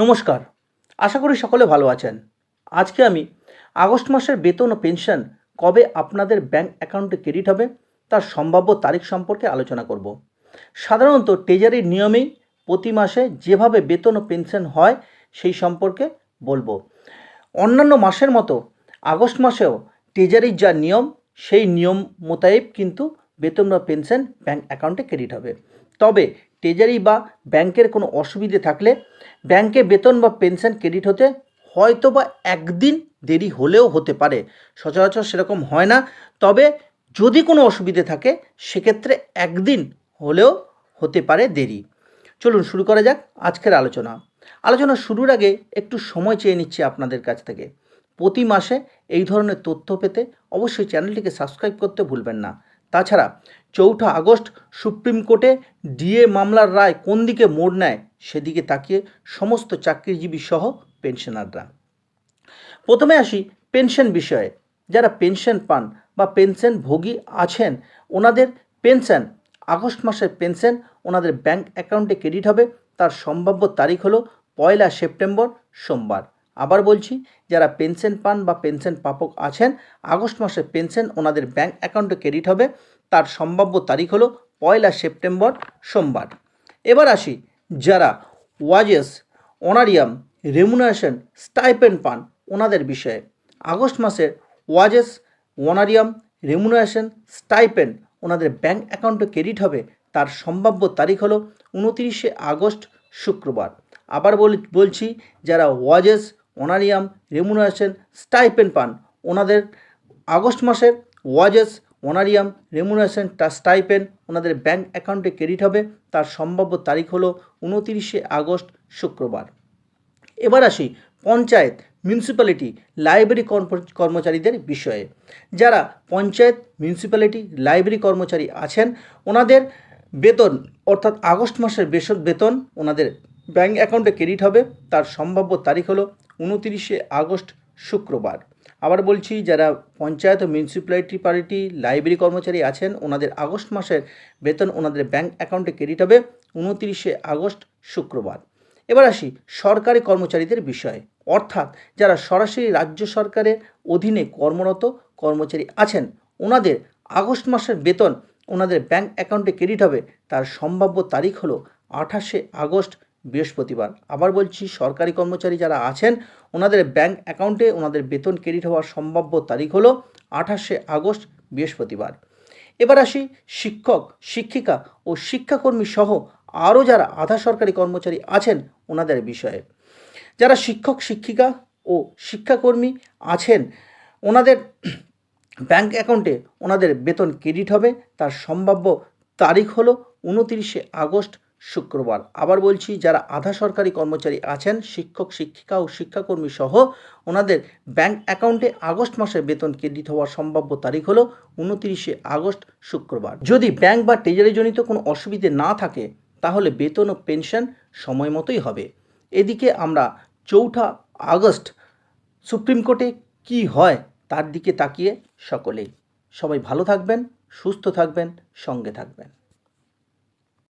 নমস্কার। আশা করি সকলে ভালো আছেন। আজকে আমি আগস্ট মাসের বেতন ও পেনশন কবে আপনাদের ব্যাংক অ্যাকাউন্টে ক্রেডিট হবে তার সম্ভাব্য তারিখ সম্পর্কে আলোচনা করব। সাধারণত ট্রেজারির নিয়মেই প্রতি মাসে যেভাবে বেতন ও পেনশন হয় সেই সম্পর্কে বলব। অন্যান্য মাসের মতো আগস্ট মাসেও ট্রেজারির যা নিয়ম, সেই নিয়ম মোতায়েব কিন্তু বেতন বা পেনশন ব্যাংক অ্যাকাউন্টে ক্রেডিট হবে। তবে ট্রেজারি বা ব্যাংকের কোনো অসুবিধে থাকলে ব্যাংকে বেতন বা পেনশন ক্রেডিট হতে হয়তো বা একদিন দেরি হলেও হতে পারে। সচরাচর সেরকম হয় না। তবে যদি কোনো অসুবিধে থাকে, সেক্ষেত্রে একদিন হলেও হতে পারে দেরি। চলুন শুরু করা যাক আজকের আলোচনা। আলোচনা শুরুর আগে একটু সময় চেয়ে নিচ্ছি আপনাদের কাছ থেকে। প্রতি মাসে এই ধরনের তথ্য পেতে অবশ্যই চ্যানেলটিকে সাবস্ক্রাইব করতে ভুলবেন না। তাছাড়া চৌঠা আগস্ট সুপ্রিম কোর্টে ডিএ মামলার রায় কোন দিকে মোড় নেয় সেদিকে তাকিয়ে সমস্ত চাকরিজীবী সহ পেনশনাররা। প্রথমে আসি পেনশন বিষয়ে। যারা পেনশন পান বা পেনশন ভোগী আছেন, ওনাদের পেনশন, আগস্ট মাসের পেনশন ওনাদের ব্যাংক অ্যাকাউন্টে ক্রেডিট হবে। তার সম্ভাব্য তারিখ হলো পয়লা সেপ্টেম্বর সোমবার। আবার বলছি, যারা পেনশন পান বা পেনশন প্রাপক আছেন, আগস্ট মাসে পেনশন ওনাদের ব্যাঙ্ক অ্যাকাউন্টে ক্রেডিট হবে। তার সম্ভাব্য তারিখ হলো পয়লা সেপ্টেম্বর সোমবার। এবার আসি, যারা ওয়াজেস, অনারিয়াম, রেমুনারেশন, স্টাইপেন্ড পান ওনাদের বিষয়ে। আগস্ট মাসের ওয়াজেস, অনারিয়াম, রেমুনারেশন, স্টাইপেন্ড ওনাদের ব্যাঙ্ক অ্যাকাউন্টে ক্রেডিট হবে। তার সম্ভাব্য তারিখ হলো উনতিরিশে আগস্ট শুক্রবার। আবার বলছি, যারা ওয়াজেস অনারিয়াম রেমুনারেশন স্টাইপেন্ড পান। ওনাদের আগস্ট মাসের ওয়াজেস অনারিয়াম রেমুনারেশন স্টাইপেন্ড ওনাদের ব্যাংক অ্যাকাউন্টে ক্রেডিট হবে। তার সম্ভাব্য তারিখ হলো উনতিরিশে আগস্ট শুক্রবার। এবার আসি পঞ্চায়েত মিউনিসিপ্যালিটি লাইব্রেরি কর্ম- কর্মচারীদের বিষয়ে। যারা পঞ্চায়েত মিউনিসিপ্যালিটি লাইব্রেরি কর্মচারী আছেন, ওনাদের বেতন, অর্থাৎ আগস্ট মাসের বেসর বেতন ওনাদের ব্যাংক অ্যাকাউন্টে ক্রেডিট হবে। তার সম্ভাব্য তারিখ হলো উনতিরিশে আগস্ট শুক্রবার। আবার বলছি, যারা পঞ্চায়েত মিউনিসিপ্যালিটি পার্টি লাইব্রেরি কর্মচারী আছেন, ওনাদের আগস্ট মাসের বেতন ওনাদের ব্যাংক অ্যাকাউন্টে ক্রেডিট হবে উনতিরিশে আগস্ট শুক্রবার। এবার আসি সরকারি কর্মচারীদের বিষয়ে। অর্থাৎ যারা সরাসরি রাজ্য সরকারের অধীনে কর্মরত কর্মচারী আছেন, ওনাদের আগস্ট মাসের বেতন ওনাদের ব্যাংক অ্যাকাউন্টে ক্রেডিট হবে। তার সম্ভাব্য তারিখ হলো আঠাশে আগস্ট বৃহস্পতিবার। আবার বলছি, সরকারি কর্মচারী যারা আছেন, ওনাদের ব্যাংক অ্যাকাউন্টে ওনাদের বেতন ক্রেডিট হওয়ার সম্ভাব্য তারিখ হলো আঠাশে আগস্ট বৃহস্পতিবার। এবার আসি শিক্ষক, শিক্ষিকা ও শিক্ষাকর্মী সহ আরও যারা আধা সরকারি কর্মচারী আছেন ওনাদের বিষয়ে। যারা শিক্ষক, শিক্ষিকা ও শিক্ষাকর্মী আছেন, ওনাদের ব্যাংক অ্যাকাউন্টে ওনাদের বেতন ক্রেডিট হবে। তার সম্ভাব্য তারিখ হলো উনতিরিশে আগস্ট শুক্রবার। আবার বলছি, যারা আধা সরকারি কর্মচারী আছেন, শিক্ষক, শিক্ষিকা ও শিক্ষাকর্মী সহ, ওনাদের ব্যাংক অ্যাকাউন্টে আগস্ট মাসের বেতন ক্রেডিট হওয়ার সম্ভাব্য তারিখ হলো উনতিরিশে আগস্ট শুক্রবার। যদি ব্যাংক বা ট্রেজারিজনিত কোনো অসুবিধে না থাকে, তাহলে বেতন ও পেনশন সময় মতোই হবে। এদিকে আমরা চৌঠা আগস্ট সুপ্রিম কোর্টে কি হয়, তার দিকে তাকিয়ে সকলেই। সবাই ভালো থাকবেন, সুস্থ থাকবেন, সঙ্গে থাকবেন।